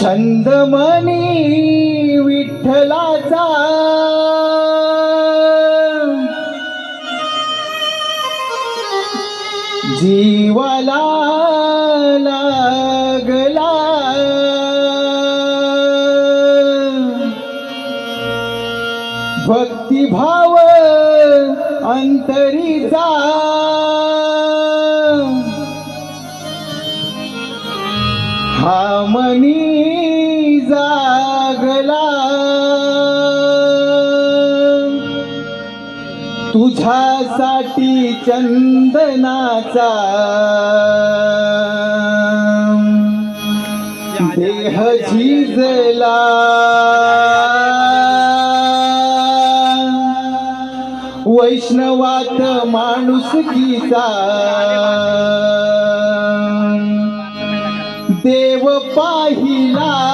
छंदमणी विठ्ठलाचा. जीवाला लागला. भक्तिभाव अंतरीचा हा मनी जागला. तुझ्यासाठी चंदनाचा देह झिजला. वैष्णवात माणूस गीता. देव पाहिला.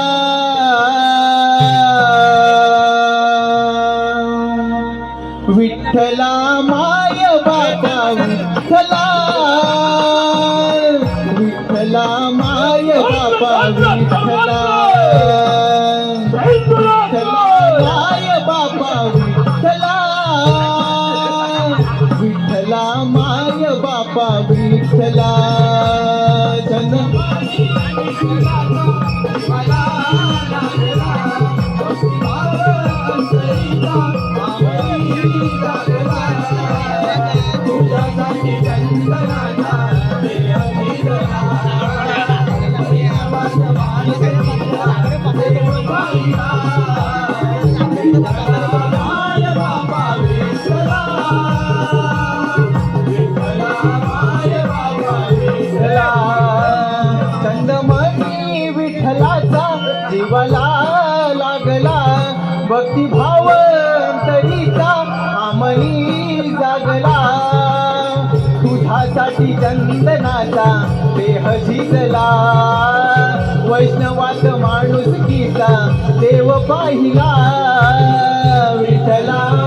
विठ्ठला माय बाबा विठ्ठला. विठ्ठला माय बाबा विठ्ठला. विठ्ठला विठ्ठला जन Thank you. जीवाला लागला. भक्तिभाव तरीचा आमनी जागला. तुझ्यासाठी चंदनाचा देह झिजला वैष्णवात माणूस गीता देव पाहिला विठला